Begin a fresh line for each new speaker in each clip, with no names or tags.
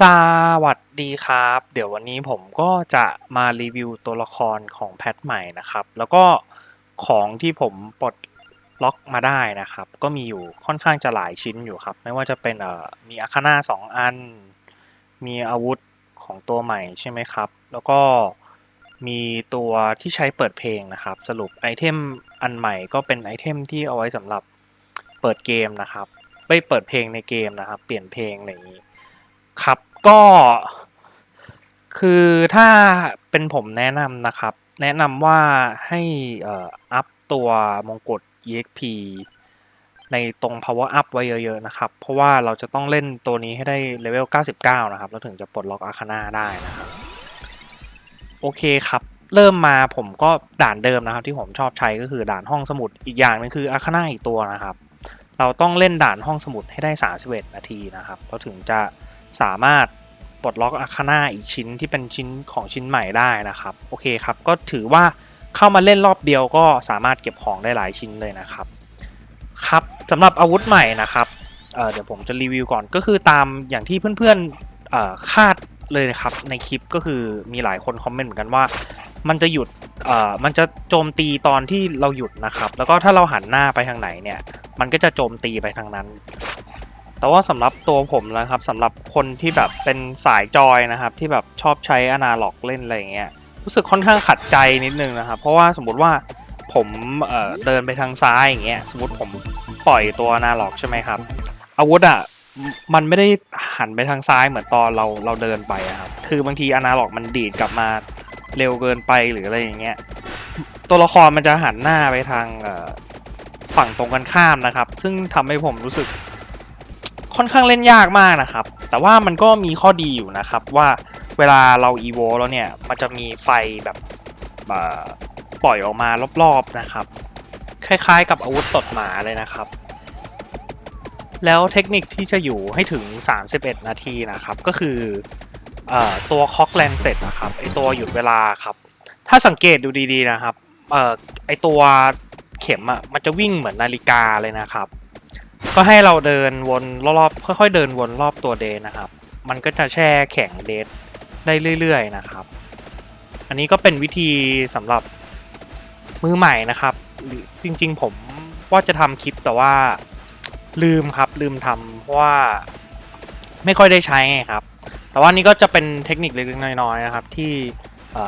สวัสดีครับ เดี๋ยววันนี้ผมก็จะมารีวิวตัวละครของแพทใหม่นะครับ แล้วก็ของที่ผมปลดล็อกมาได้นะครับ ก็มีอยู่ค่อนข้างจะหลายชิ้นอยู่ครับ ไม่ว่าจะเป็นเอ่อมีอาคาน่าสองอัน มีอาวุธของตัวใหม่ใช่ไหมครับ แล้วก็มีตัวที่ใช้เปิดเพลงนะครับ สรุปไอเทมอันใหม่ก็เป็นไอเทมที่เอาไว้สำหรับเปิดเกมนะครับไม่เปิดเพลงในเกมนะครับ เปลี่ยนเพลงอะไรอย่างนี้ ครับก็คือถ้าเป็นผมแนะนำนะครับ แนะนำว่าให้เอ่ออัพตัวมงกุฎ EXP ในตรง power up ไว้เยอะๆนะครับ เพราะว่าเราจะต้องเล่นตัวนี้ให้ได้เลเวล 99 นะครับ แล้วถึงจะปลดล็อกอาคานาได้นะครับ โอเคครับ เริ่มมาผมก็ด่านเดิมนะครับ ที่ผมชอบใช้ก็คือด่านห้องสมุดอีกอย่างนึงคืออาคานาอีกตัวนะครับ เราต้องเล่นด่านห้องสมุดให้ได้ 31 นาทีนะครับ เราถึงจะ สามารถปลดล็อกอาคาน่าอีกชิ้นที่เป็นชิ้นของชิ้นใหม่ได้นะครับ โอเคครับก็ถือว่าเข้ามาเล่นรอบเดียวก็สามารถเก็บของได้หลายชิ้นเลยนะครับครับสำหรับอาวุธใหม่นะครับเเดี๋ยวผมจะรีวิวก่อนก็คือตามอย่างที่เพื่อนๆคาดเลยนะครับในคลิปก็คือมีหลายคนคอมเมนต์เหมือนกันว่า มันจะหยุดมันจะโจมตีตอนที่เราหยุดนะครับ แล้วก็ถ้าเราหันหน้าไปทางไหนเนี่ย มันก็จะโจมตีไปทางนั้น แต่ว่าสำหรับตัวผมนะครับสำหรับคนที่แบบเป็นสายจอยนะครับ ที่แบบชอบใช้อนาล็อกเล่นอะไรอย่างเงี้ยรู้สึกค่อนข้างขัดใจนิดนึงนะครับ เพราะว่าสมมติว่าผมเเดินไปทางซ้ายอย่างเงี้ยสมมติผมปล่อยตัวอนาล็อกใช่ไหมครับ อาวุธอะมันไม่ได้หันไปทางซ้ายเหมือนตอนเราเราเดินไปอะครับ คือบางทีอนาล็อกมันดีดกลับมาเร็วเกินไปหรืออะไรอย่างเงี้ย ตัวละครมันจะหันหน้าไปทางฝั่งตรงกันข้ามนะครับ ซึ่งทำให้ผมรู้สึก ค่อนข้างเล่นยากมากนะครับ แต่ว่ามันก็มีข้อดีอยู่นะครับว่าเวลาเราอีโวแล้วเนี่ย มันจะมีไฟแบบปล่อยออกมารอบๆนะครับ คล้ายๆกับอาวุธตดหมาเลยนะครับ แล้วเทคนิคที่จะอยู่ให้ถึง 31 นาทีนะครับ ก็คืออตัวคอกแลนเสร็จนะครับไอตัวหยุดเวลาครับ ถ้าสังเกตดูดีๆนะครับออไอตัวเข็มอะมันจะวิ่งเหมือนนาฬิกาเลยนะครับ ก็ให้เราเดินวนรอบๆค่อยๆเดินวนรอบตัวเดนนะครับ มันก็จะแช่แข็งเดทได้เรื่อยๆนะครับ อันนี้ก็เป็นวิธีสำหรับมือใหม่นะครับจริงๆผมว่าจะทำคลิปแต่ว่าลืมครับลืมทำเพราะว่าไม่ค่อยได้ใช้ไงครับ แต่ว่านี่ก็จะเป็นเทคนิคเล็กๆน้อยๆนะครับ ที่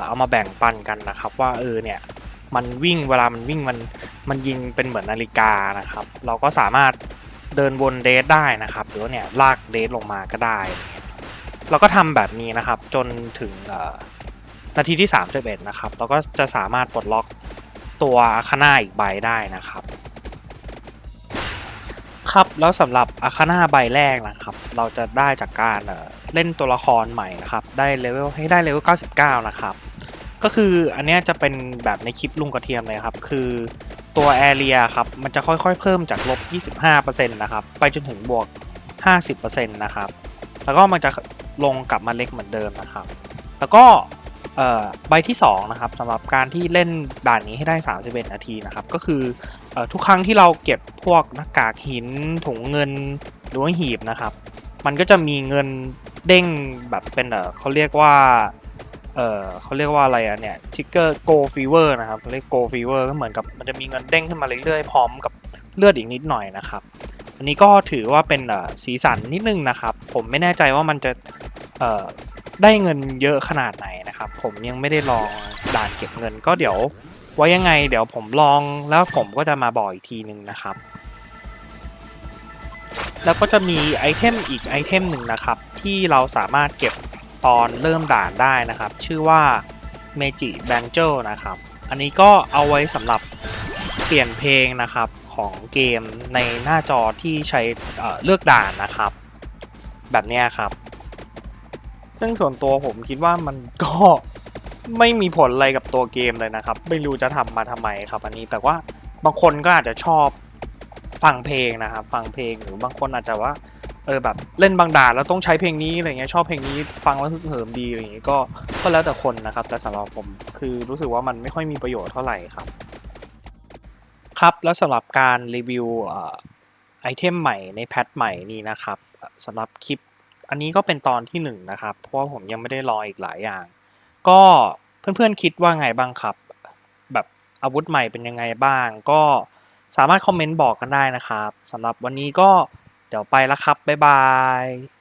เอามาแบ่งปันกันนะครับ ว่าเออเนี่ยมันวิ่งเวลามันวิ่งมันมันยิงเป็นเหมือนนาฬิกานะครับ เราก็สามารถ เดินวนเดทได้นะครับ หรือว่าเนี่ยลากเดทลงมาก็ได้ เราก็ทำแบบนี้นะครับ จนถึงนาทีที่31นะครับ เราก็จะสามารถปลดล็อกตัวอาคาน่าอีกใบได้นะครับ ครับแล้วสำหรับอาคาน่าใบแรกนะครับ เราจะได้จากการเเล่นตัวละครใหม่นะครับ ได้เลเวลให้ได้เลเวล99 นะครับ ก็คืออันนี้จะเป็นแบบในคลิปลุงกระเทียมเลยครับ คือ ตัวแอเรียครับ มันจะค่อยๆ เพิ่มจากลบ 25%นะครับ ไปจนถึงบวก 50%นะครับ แล้วก็มันจะลงกลับมาเล็กเหมือนเดิมนะครับ แล้วก็ใบที่2นะครับสำหรับการที่เล่นด่านนี้ให้ได้ 31 นาทีนะครับ ก็คือออทุกครั้งที่เราเก็บพวกหน้ากากหินถุงเงินหรือว่าหีบนะครับ มันก็จะมีเงินเด้งแบบเป็นเเขาเรียกว่า เออเขาเรียกว่าอะไรอะเนี่ยทิกเกอร์โกฟีเวอร์นะครับเขาเรียกโกฟีเวอร์ก็เหมือนกับมันจะมีเงินเด้งขึ้นมาเรื่อยๆพร้อมกับเลือดอีกนิดหน่อยนะครับ อันนี้ก็ถือว่าเป็นอ่อสีสันนิดนึงนะครับ ผมไม่แน่ใจว่ามันจะเอ่อได้เงินเยอะขนาดไหนนะครับ ผมยังไม่ได้ลองด่านเก็บเงินก็เดี๋ยวไว้ยังไง เดี๋ยวผมลองแล้วผมก็จะมาบอกอีกทีนึงนะครับ แล้วก็จะมีไอเทมอีกไอเทมหนึ่งนะครับ ที่เราสามารถเก็บ ตอนเริ่มด่านได้นะครับ ชื่อว่า Meiji Banjo นะครับ อันนี้ก็เอาไว้สำหรับเปลี่ยนเพลงนะครับของเกมในหน้าจอที่ใช้เเลือกด่านนะครับ แบบนี้ครับ ซึ่งส่วนตัวผมคิดว่ามันก็ไม่มีผลอะไรกับตัวเกมเลยนะครับ ไม่รู้จะทำมาทำไมครับ อันนี้แต่ว่าบางคนก็อาจจะชอบฟังเพลงนะครับ ฟังเพลงหรือบางคนอาจจะว่า เออแบบเล่นบางดานแล้วต้องใช้เพลงนี้อะไรเงี้ยชอบเพลงนี้ฟังแล้วฮึกเหิมดีอะไรอย่างงี้ก็ก็แล้วแต่คนนะครับ แต่สำหรับผมคือรู้สึกว่ามันไม่ค่อยมีประโยชน์เท่าไหร่ครับ ครับแล้วสำหรับการรีวิวไอเทมใหม่ในแพทใหม่นี้นะครับสำหรับคลิปอันนี้ก็เป็นตอนที่1นนะครับ เพราะว่าผมยังไม่ได้รออีกหลายอย่าง ก็เพื่อนๆคิดว่าไงบ้างครับ แบบอาวุธใหม่เป็นยังไงบ้าง ก็สามารถคอมเมนต์บอกกันได้นะครับสำหรับวันนี้ก็ ดี๋ยวไปแล้วครับ บ๊ายบาย